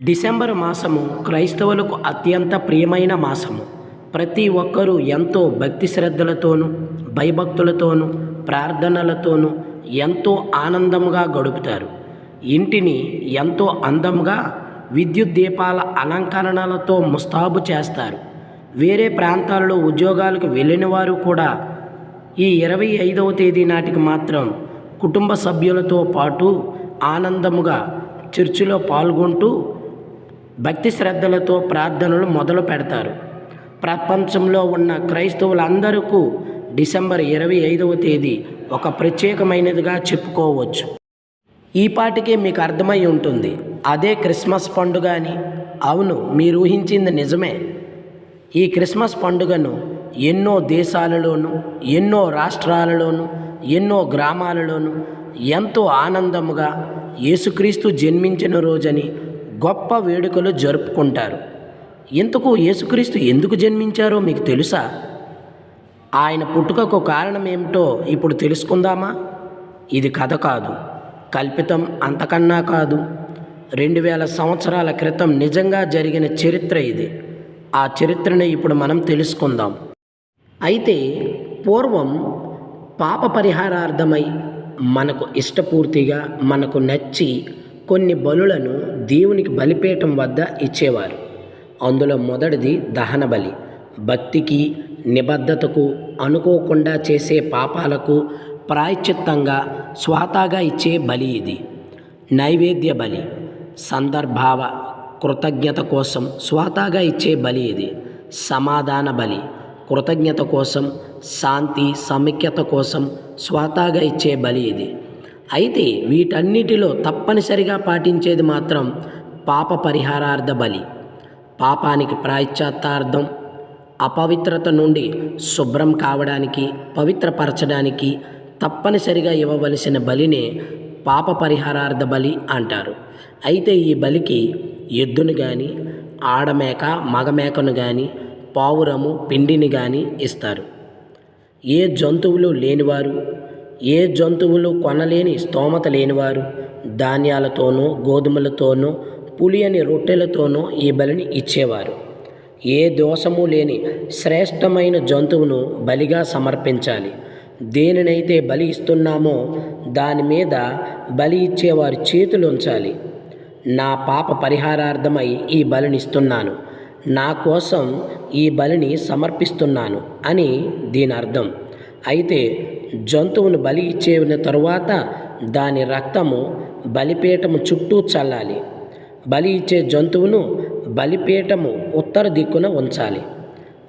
December మాసము క్రైస్తవులకు అత్యంత ప్రియమైన మాసము. ప్రతి ఒక్కరూ ఎంతో భక్తి శ్రద్ధలతోనూ భయభక్తులతోనూ ప్రార్థనలతోనూ ఎంతో ఆనందంగా గడుపుతారు. ఇంటిని ఎంతో అందంగా విద్యుత్ దీపాల అలంకరణలతో ముస్తాబు చేస్తారు. వేరే ప్రాంతాల్లో ఉద్యోగాలకు వెళ్ళిన వారు కూడా ఈ ఇరవై ఐదవ తేదీ నాటికి మాత్రం కుటుంబ సభ్యులతో పాటు ఆనందముగా చర్చిలో పాల్గొంటూ భక్తి శ్రద్ధలతో ప్రార్థనలు మొదలు పెడతారు. ప్రపంచంలో ఉన్న క్రైస్తవులందరకు డిసెంబర్ ఇరవై ఐదవ తేదీ ఒక ప్రత్యేకమైనదిగా చెప్పుకోవచ్చు. ఈ పాటికే మీకు అర్థమై ఉంటుంది. అదే క్రిస్మస్ పండుగ అని. అవును మీరు ఊహించింది నిజమే. ఈ క్రిస్మస్ పండుగను ఎన్నో దేశాలలోనూ ఎన్నో రాష్ట్రాలలోనూ ఎన్నో గ్రామాలలోనూ ఎంతో ఆనందముగా యేసుక్రీస్తు జన్మించిన రోజని గొప్ప వేడుకలు జరుపుకుంటారు. ఇంతకు యేసుక్రీస్తు ఎందుకు జన్మించారో మీకు తెలుసా? ఆయన పుట్టుకకు కారణం ఏమిటో ఇప్పుడు తెలుసుకుందామా? ఇది కథ కాదు కల్పితం అంతకన్నా కాదు. రెండు వేల సంవత్సరాల క్రితం నిజంగా జరిగిన చరిత్ర ఇది. ఆ చరిత్రను ఇప్పుడు మనం తెలుసుకుందాం. అయితే పూర్వం పాప పరిహారార్థమై మనకు ఇష్టపూర్తిగా మనకు నచ్చి కొన్ని బలులను దేవునికి బలిపీఠం వద్ద ఇచ్చేవారు. అందులో మొదటిది దహన బలి. భక్తికి నిబద్ధతకు అనుకోకుండా చేసే పాపాలకు ప్రాయశ్చిత్తంగా స్వాతాగా ఇచ్చే బలి ఇది. నైవేద్య బలి. సందర్భావ కృతజ్ఞత కోసం స్వాతాగా ఇచ్చే బలి ఇది. సమాధాన బలి. కృతజ్ఞత కోసం శాంతి సమైక్యత కోసం స్వాతాగా ఇచ్చే బలి ఇది. అయితే వీటన్నిటిలో తప్పనిసరిగా పాటించేది మాత్రం పాప పరిహారార్థ బలి పాపానికి ప్రాయశ్చాత్తార్థం అపవిత్రత నుండి శుభ్రం కావడానికి పవిత్రపరచడానికి తప్పనిసరిగా ఇవ్వవలసిన బలినే పాప పరిహారార్థ బలి అంటారు. అయితే ఈ బలికి ఎద్దును కానీ ఆడమేక మగమేకను కానీ పావురము పిండిని కానీ ఇస్తారు. ఏ జంతువులు లేనివారు ఏ జంతువులు కొనలేని స్తోమత లేనివారు? ధాన్యాలతోనో గోధుమలతోనో పులియని రొట్టెలతోనో ఈ బలిని ఇచ్చేవారు. ఏ దోషము లేని శ్రేష్టమైన జంతువును బలిగా సమర్పించాలి. దేనినైతే బలి ఇస్తున్నామో దాని మీద బలి ఇచ్చేవారి చేతులు ఉంచాలి. నా పాప పరిహారార్థమై ఈ బలిని ఇస్తున్నాను. నా కోసం ఈ బలిని సమర్పిస్తున్నాను అని దీని అర్థం అయితే జంతువును బలి ఇచ్చేవిన తరువాత దాని రక్తము బలిపీఠము చుట్టూ చల్లాలి. బలి ఇచ్చే జంతువును బలిపీఠము ఉత్తర దిక్కున ఉంచాలి.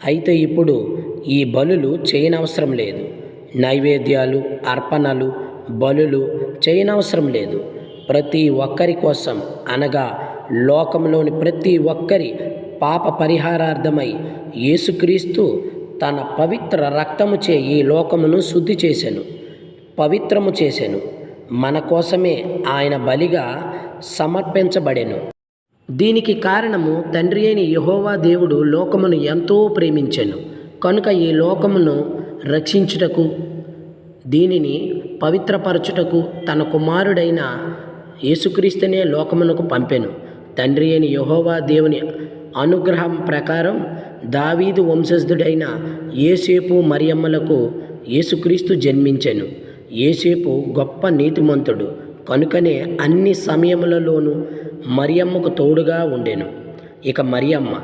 అయితే ఇప్పుడు ఈ బలులు చేయనవసరం లేదు. నైవేద్యాలు అర్పణలు బలులు చేయనవసరం లేదు. ప్రతి ఒక్కరి కోసం అనగా లోకంలోని ప్రతి ఒక్కరి పాప పరిహారార్థమై యేసుక్రీస్తు తన పవిత్ర రక్తముచే ఈ లోకమును శుద్ధి చేశాను పవిత్రము చేశాను మన కోసమే ఆయన బలిగా సమర్పించబడెను. దీనికి కారణము తండ్రి అయిన యహోవా దేవుడు లోకమును ఎంతో ప్రేమించెను. కనుక ఈ లోకమును రక్షించుటకు దీనిని పవిత్రపరచుటకు తన కుమారుడైన యేసుక్రీస్తునే లోకమునకు పంపెను. తండ్రి అయిన యహోవా దేవుని అనుగ్రహం ప్రకారం దావీదు వంశస్థుడైన ఏసేపు మరియమ్మలకు యేసుక్రీస్తు జన్మించెను. ఏసేపు గొప్ప నీతిమంతుడు కనుకనే అన్ని సమయములలోనూ మరియమ్మకు తోడుగా ఉండెను. ఇక మరియమ్మ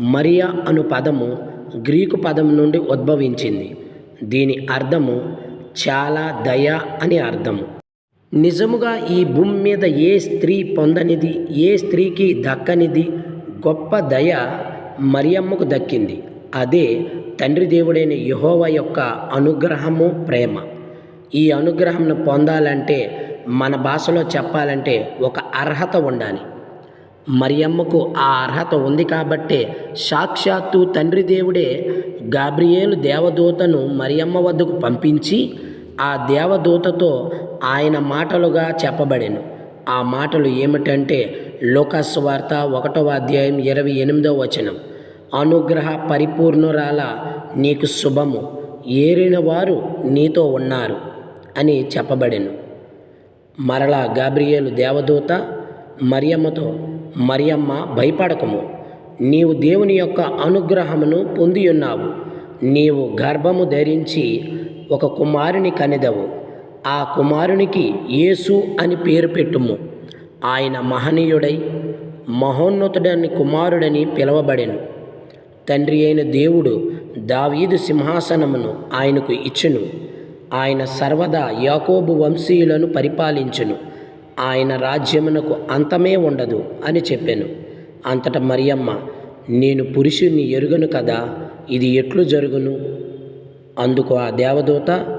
మరియా అను పదము గ్రీకు పదం నుండి ఉద్భవించింది. దీని అర్థము చాలా దయ అని అర్థము. నిజముగా ఈ భూమి మీద ఏ స్త్రీ పొందనిది ఏ స్త్రీకి దక్కనిది గొప్ప దయ మరియమ్మకు దక్కింది. అదే తండ్రి దేవుడైన యహోవ యొక్క అనుగ్రహము ప్రేమ. ఈ అనుగ్రహంను పొందాలంటే మన భాషలో చెప్పాలంటే ఒక అర్హత ఉండాలి. మరియమ్మకు ఆ అర్హత ఉంది కాబట్టే సాక్షాత్తు తండ్రి దేవుడే గాబ్రియేలు దేవదూతను మరియమ్మ వద్దకు పంపించి ఆ దేవదూతతో ఆయన మాటలుగా చెప్పబడెను. ఆ మాటలు ఏమిటంటే లోకస్ వార్త ఒకటవ అధ్యాయం ఇరవై ఎనిమిదవ వచనం. అనుగ్రహ పరిపూర్ణురాల నీకు శుభము. ఏరిన వారు నీతో ఉన్నారు అని చెప్పబడెను. మరలా గాబ్రియేలు దేవదూత మరియమ్మతో మరియమ్మ భయపడకము. నీవు దేవుని యొక్క అనుగ్రహమును పొంది ఉన్నావు నీవు గర్భము ధరించి ఒక కుమారుని కనెదవు. ఆ కుమారునికి యేసు అని పేరు పెట్టుము. ఆయన మహనీయుడై మహోన్నతుడని కుమారుడని పిలువబడెను. తండ్రి అయిన దేవుడు దావీదు సింహాసనమును ఆయనకు ఇచ్చును. ఆయన సర్వదా యాకోబు వంశీయులను పరిపాలించును. ఆయన రాజ్యమునకు అంతమే ఉండదు అని చెప్పాను. అంతట మరియమ్మ నేను పురుషుణ్ణి ఎరుగను కదా ఇది ఎట్లు జరుగును? అందుకు ఆ దేవదూత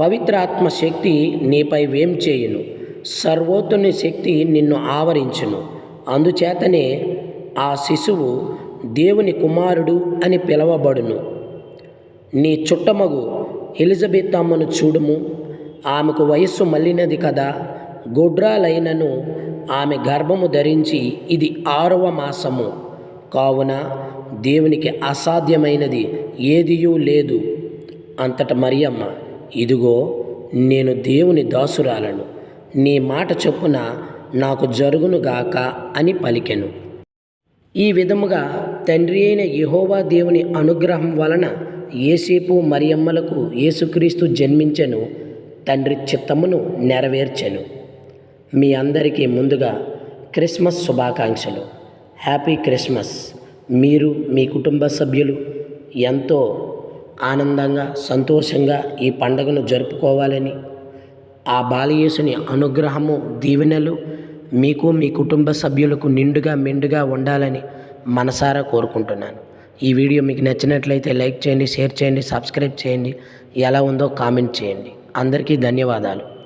పవిత్రాత్మ శక్తి నీపై వేం చేయును? సర్వోత్తుని శక్తి నిన్ను ఆవరించును. అందుచేతనే ఆ శిశువు దేవుని కుమారుడు అని పిలువబడును. నీ చుట్టమగు ఎలిజబెత్ అమ్మను చూడుము. ఆమెకు వయస్సు మళ్ళినది కదా. గుడ్రాలైనను ఆమె గర్భము ధరించి ఇది ఆరవ మాసము. కావున దేవునికి అసాధ్యమైనది ఏదియూ లేదు. అంతట మరియమ్మ ఇదిగో నేను దేవుని దాసురాలను. నీ మాట చొప్పున నాకు జరుగునుగాక అని పలికెను. ఈ విధముగా తండ్రి అయిన యహోవా దేవుని అనుగ్రహం వలన ఏసేపు మరియమ్మలకు యేసుక్రీస్తు జన్మించెను తండ్రి చిత్తమును నెరవేర్చెను. మీ అందరికీ ముందుగా క్రిస్మస్ శుభాకాంక్షలు. Happy Christmas. మీరు మీ కుటుంబ సభ్యులు ఎంతో ఆనందంగా సంతోషంగా ఈ పండుగను జరుపుకోవాలని ఆ బాలయేసుని అనుగ్రహము దీవెనలు మీకు మీ కుటుంబ సభ్యులకు నిండుగా మెండుగా ఉండాలని మనసారా కోరుకుంటున్నాను. ఈ వీడియో మీకు నచ్చినట్లయితే లైక్ చేయండి షేర్ చేయండి సబ్స్క్రైబ్ చేయండి. ఎలా ఉందో కామెంట్ చేయండి. అందరికీ ధన్యవాదాలు.